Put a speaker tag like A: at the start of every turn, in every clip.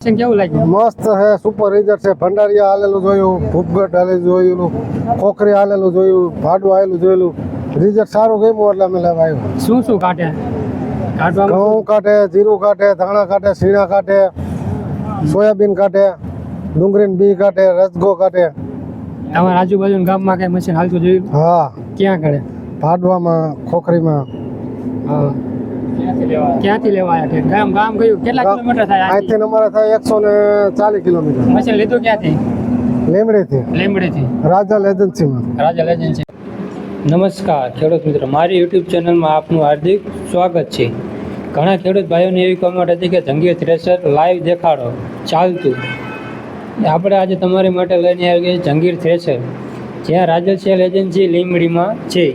A: કેવું લાગ્યું?
B: મસ્ત છે સુપર રિઝલ્ટ છે. ભંડારીયા હાલેલું જોયું ભૂપગઢ હાલેલું જોયેલું ખોખરી હાલેલું જોયું ભાડું હાલેલું જોયેલું. રિઝલ્ટ સારું ગયું એટલે અમે લેવા આવ્યું.
A: શું શું કાઢે?
B: ઘઉં કાઢે જીરું કાઢે ધાણા કાઢે સીણા કાઢે સોયાબીન કાઢે ડુંગરીન બી કાઢે રસગો કાઢે.
A: તમારા આજુબાજુ ગામમાં કઈ મશીન હાલતું જોયું?
B: હા.
A: ક્યાં કાઢે?
B: ભાડવામાં ખોખરીમાં.
A: હા. ક્યાંથી લેવા આવ્યા? છે? ગામ ગામ ગયું કેટલા કિલોમીટર થાય અહીંથી?
B: અમારે થાય એકસો ને ચાલીસ કિલોમીટર.
A: મશીન લીધું ક્યાંથી?
B: લીમડેથી
A: લીમડેથી
B: રાજલ એજન્સીમાં
A: રાજા એજન્સી નમસ્કાર ખેડૂત મિત્રો. મારી યુટ્યુબ ચેનલમાં આપનું હાર્દિક સ્વાગત છે. ઘણા ખેડૂત ભાઈઓની એવી કમેન્ટ હતી કે જંગી થ્રેસર લાઈવ દેખાડો. ચાલતું. આપણે આજે તમારી માટે લઈને આવી ગઈ જંગીર થ્રેસર. જ્યાં રાજલ સેલ એજન્સી લીમડીમાં છે.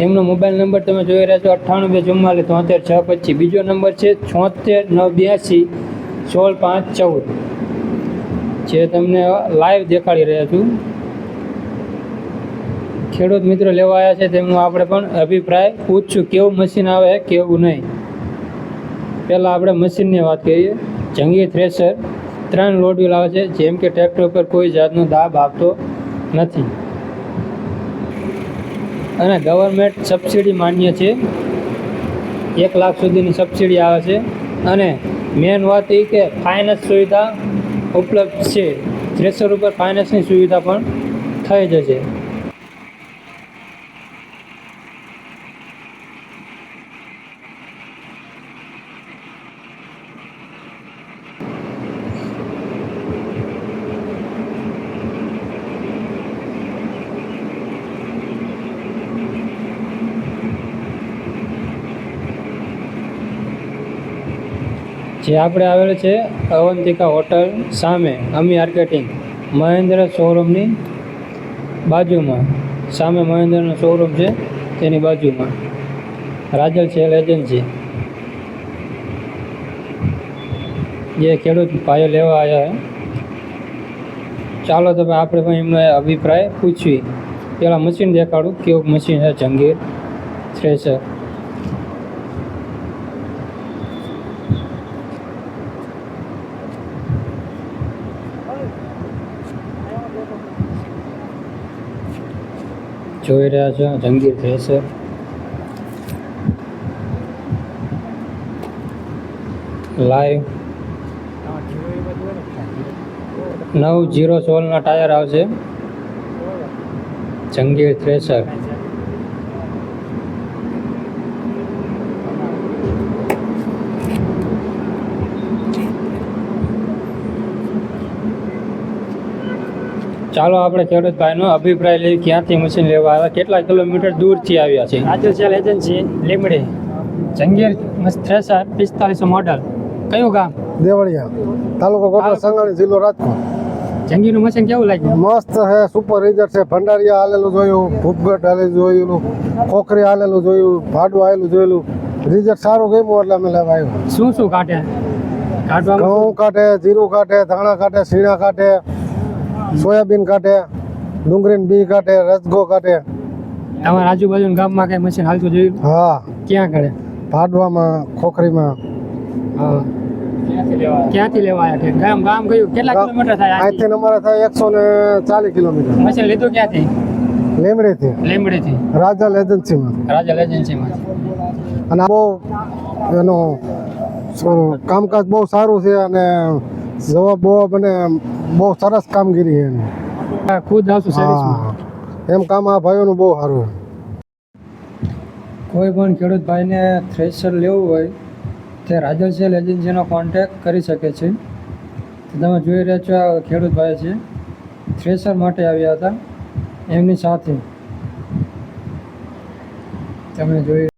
A: તેમનો મોબાઈલ નંબર તમે જોઈ રહ્યા છો અઠ્ઠાણું બે ચુમ્માલીસ તોતેર છ પચીસ. બીજો નંબર છે છોતેર નવ બ્યાસી સોળ પાંચ ચૌદ. જે તમને લાઈવ દેખાડી રહ્યા છું. ખેડૂત મિત્રો લેવા આવ્યા છે તેમનો આપણે પણ અભિપ્રાય પૂછશું, કેવું મશીન આવે કેવું નહીં. પહેલાં આપણે મશીનની વાત કરીએ. જંગી થ્રેસર ત્રણ લોડ વ્હીલ આવે છે, જેમ કે ટ્રેક્ટર ઉપર કોઈ જાતનો દાબ આપતો નથી. અને ગવર્મેન્ટ સબસિડી માન્ય છે. એક લાખ સુધીની સબસિડી આવે છે. અને મેન વાત એ કે ફાઇનાન્સ સુવિધા ઉપલબ્ધ છે. થ્રેસર ઉપર ફાઇનાન્સની સુવિધા પણ થઈ જશે. જે આપણે આવેલું છે અવંતિકા હોટલ સામે અમી માર્કેટિંગ મહેન્દ્ર શોરૂમની બાજુમાં. સામે મહેન્દ્રનો શોરૂમ છે, તેની બાજુમાં. Rajal sale agency. જે ખેડૂત ભાઈઓ લેવા આવ્યા ચાલો તમે આપણે પણ એમનો અભિપ્રાય પૂછવી. પહેલાં મશીન દેખાડું, કેવું મશીન છે, જંગીર, થ્રેસર. જોઈ રહ્યા છો જંગીર થ્રેસર લાઈવ નવ જીરો સોળના ટાયર આવશે. જંગીર થ્રેસર. ચાલો આપણે ખેડૂત ભાઈનો અભિપ્રાય લઈ ક્યાંથી મશીન લેવા આવ્યા કેટલા કિલોમીટર દૂરથી આવ્યા છે? રાજ્ય sale agency Limdi Jangir thresher પિસ્તાલીસો model. કયું ગામ?
B: દેવળિયા તાલુકો કોટડા સંગાણી જિલ્લો રાજકોટ.
A: જંગીરનું મશીન કેવું લાગ્યું?
B: મસ્ત છે સુપર રિઝલ્ટ છે ભંડારીયા હાલેલું જોયું ભૂપગઢ હાલેલું જોયેલું ખોખરી હાલેલું જોયું ભાડું હાલેલું જોયેલું. રિઝલ્ટ સારું ગયું એટલે અમે લેવા આવ્યું.
A: શું શું કાઢે?
B: ઘઉં કાઢે જીરું કાઢે ધાણા કાઢે સીણા કાઢે. સોયાબીન કાઢે ડુંગરીન બી કાઢે રસગો કાઢે.
A: તમારા આજુબાજુ ગામમાં કઈ મશીન હાલતું જોયું
B: હા.
A: ક્યાં કરે?
B: ભાડવામાં ખોખરીમાં.
A: હા. ક્યાંથી લેવા આવ્યા છે? ગામ ગામ ગયું કેટલા કિલોમીટર થાય અહીંથી?
B: અહીંથી અમારે થાય એકસો ને ચાલીસ કિલોમીટર.
A: મશીન લીધું ક્યાંથી?
B: લીમડીથી
A: લીમડીથી
B: રાજલ એજન્સીમાં
A: રાજલ એજન્સીમાં
B: અને બહુ એનું કામકાજ બહુ સારું છે અને જવાબ બહુ મને બહુ સરસ કામગીરી છે એની.
A: ખુદ આવશું સર્વિસમાં
B: એમ કામ આ ભાઈઓનું બહુ સારું
A: કોઈ પણ ખેડૂત ભાઈને થ્રેશર લેવું હોય તે રાજલ સેલ એજન્સીનો કોન્ટેક કરી શકે છે. તમે જોઈ રહ્યા છો આ ખેડૂત ભાઈ છે. થ્રેશર માટે આવ્યા હતા એમની સાથે. તમે જોઈ